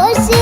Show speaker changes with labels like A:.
A: Hoşçakalın.